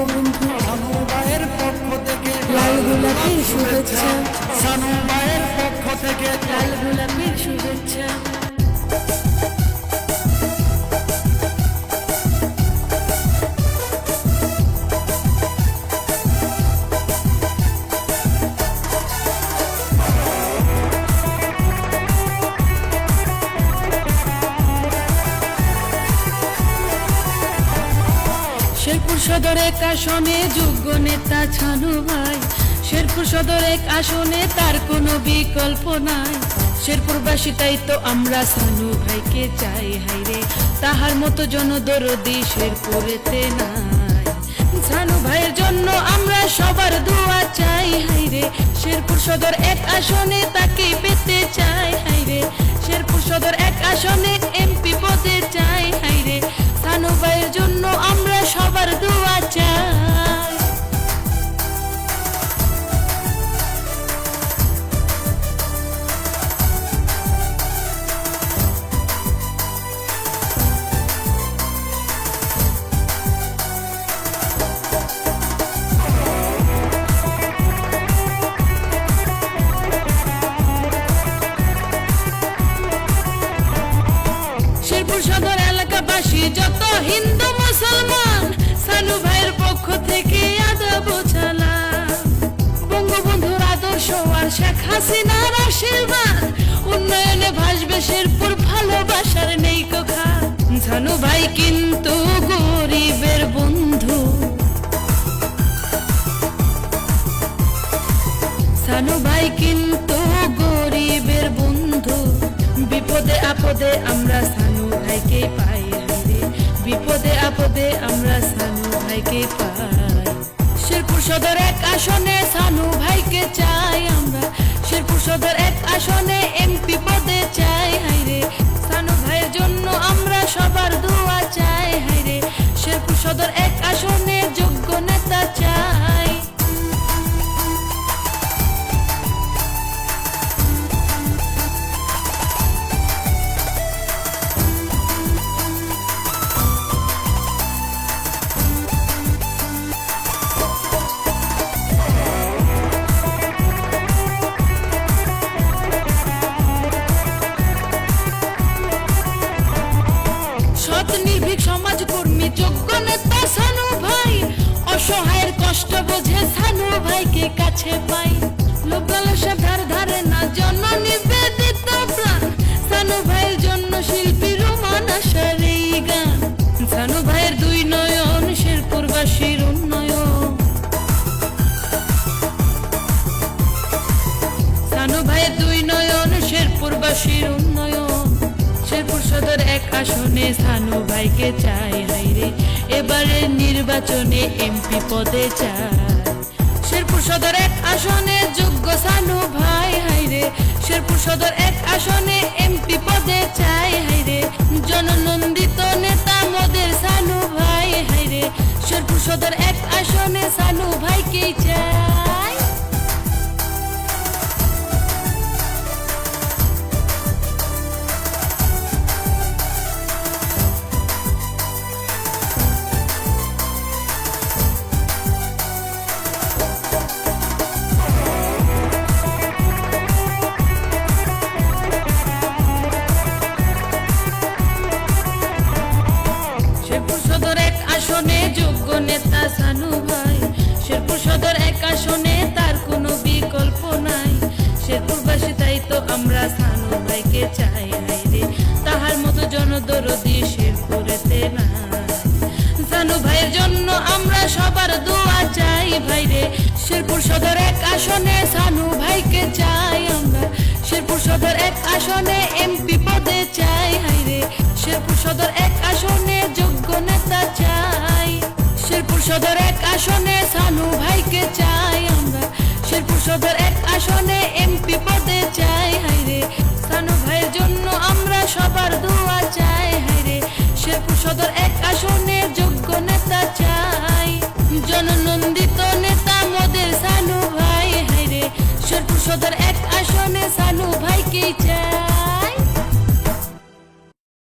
বঙ্গবন্ধু সানু ভাইয়ের পক্ষ থেকে লাল গোলাপের শুভেচ্ছা। সদর এক আসনে যোগ্য নেতা ছানু ভাই। শেরপুর সদর আসনে তার কোনো বিকল্প নাই। শেরপুরবাসী, তাই তো আমরা সানু ভাইকে চাই। হাইরে তাহার মতো জনদরদি শেরপুরেতে নাই। সানু ভাইয়ের জন্য আমরা সবার দোয়া চাই। হাইরে শেরপুর সদর এক আসনে তাকে পেতে চাই। হাসিনার আশীর্বাদ। উন্নয়নে ভাসবে শেরপুর, ভালোবাসার নেই সানু ভাই কিন্তু গরিবের বন্ধু। সানু ভাই কিন্তু গরিবের বন্ধু। বিপদে আপদে আমরা সানু ভাইকে পাই বিপদে আপদে আমরা সানু ভাইকে পাই। শেরপুর সদর এক আসনে সানু ভাইকে চাই আমরা। শেরপুর সদর এক আসনে কষ্ট বোঝে সানু ভাইকে কাছে পাই। লোক লালসা ধার না জন নিবেদিত প্রাণ। সানু ভাইয়ের জন্য শিল্পী রোমান এই গান। সানু ভাইয়ের দুই নয়ন, শেরপুরবাসীর উন্নয়ন। সানু ভাইয়ের দুই নয়ন, শেরপুরবাসীর উন্নয়ন। শেরপুর সদর এক আসনে সানু ভাইকে চাই হাইরে এবারে নির্বাচনে এমপি পদে চায় শেরপুর সদর এক আসনে যোগ্য সানু ভাই হাইরে শেরপুর সদর এক আসনে এমপি পদে চাই হাইরে জননন্দিত নেতা মোদের সানু ভাই হাইরে শেরপুর সদর এক আসনে সানু নেতা সানু ভাই। শেরপুর সদর এক আসনে তার কোনো বিকল্প নাই। শেরপুরবাসী, তাই তো আমরা সানু ভাইকে চাই। হাইরে তাহার মতো জনদরদি শেরপুরেতে নাই। সানু ভাইয়ের জন্য আমরা সবার দোয়া চাই। ভাইরে শেরপুর সদর এক আসনে সানু ভাইকে চাই আমরা। শেরপুর সদর এক আসনে এমপি পদে চাই। হাইরে শেরপুর সদর এক আসনে সদর এক আসনে সানু ভাইকে চাই আমরা। শেরপুর সদর এক আসনে এমপি পদে চাই হাই